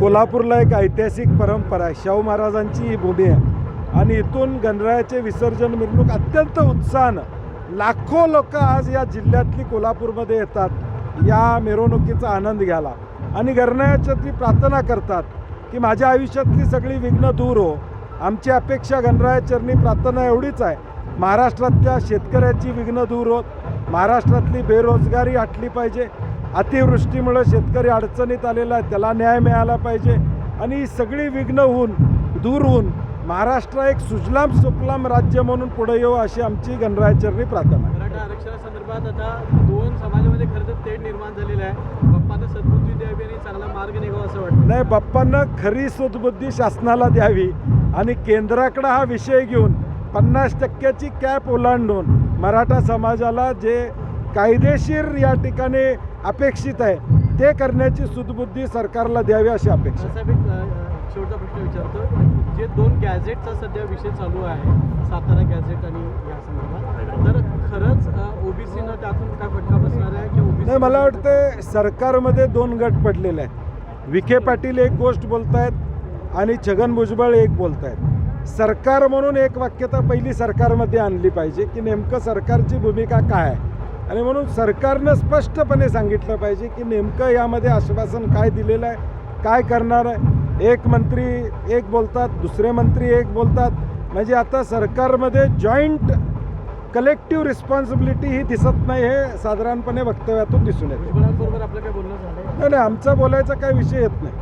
कोल्हापूरला एक ऐतिहासिक परंपरा आहे. शाहू महाराजांची ही भूमी आहे. आणि इथून गणरायाचे विसर्जन मिरवणूक अत्यंत उत्साहानं लाखो लोक आज या जिल्ह्यातली कोल्हापूरमध्ये येतात. या मिरवणुकीचा आनंद घ्यायला. आणि गणरायाच्यातली प्रार्थना करतात की माझ्या आयुष्यातली सगळी विघ्न दूर हो. आमची अपेक्षा गणरायाचरणी प्रार्थना एवढीच आहे. महाराष्ट्रातल्या शेतकऱ्याची विघ्न दूर होत. महाराष्ट्रातली बेरोजगारी हटली पाहिजे. अतिवृष्टीमुळे शेतकरी अडचणीत आलेला आहे. त्याला न्याय मिळाला पाहिजे. आणि ही सगळी विघ्न होऊन दूर होऊन महाराष्ट्र एक सुजलाम सुफलाम राज्य म्हणून पुढे येऊ अशी आमची गणरायाचरणी प्रार्थना आहे. मराठा आरक्षणासंदर्भात आता दोन समाजामध्ये खरं तर तेढ निर्माण झालेला आहे. बाप्पानं सद्बुद्धी द्यावी आणि चांगला मार्ग निघावा असं वाटतं. नाही बाप्पांना खरी सद्बुद्धी शासनाला द्यावी आणि केंद्राकडे हा विषय घेऊन पन्नास टक्क्याची कॅप ओलांडून मराठा समाजाला जे कायदेशीर या ठिकाणी अपेक्षित आहे. ते करण्याची सुदबुद्धी सरकारला द्यावी अशी अपेक्षा शेवटचा प्रश्न विचारतो. जे दोन गॅझेटचा सध्या विषय चालू आहे सातारा गॅझेट आणि या संदर्भात तर खरंच ओबीसीनं त्यातून काय फटका बसणार आहे ओबीसी नाही मला वाटतं सरकारमध्ये दोन गट पडलेले आहेत. विखे पाटील एक गोष्ट बोलतायत आणि छगन भुजबळ एक बोलतायत. सरकार म्हणून एक वाक्यता पहिली सरकारमध्ये आणली पाहिजे की नेमकं सरकारची भूमिका काय आहे? आणि म्हणून सरकारनं स्पष्टपणे सांगितलं पाहिजे की नेमकं यामध्ये आश्वासन काय दिलेलं आहे काय करणार आहे? एक मंत्री एक बोलतात दुसरे मंत्री एक बोलतात. म्हणजे आता सरकारमध्ये जॉईंट कलेक्टिव्ह रिस्पॉन्सिबिलिटी ही दिसत नाही हे साधारणपणे वक्तव्यातून दिसून येते. नाही नाही आमचा बोलायचा काही विषय येत नाही.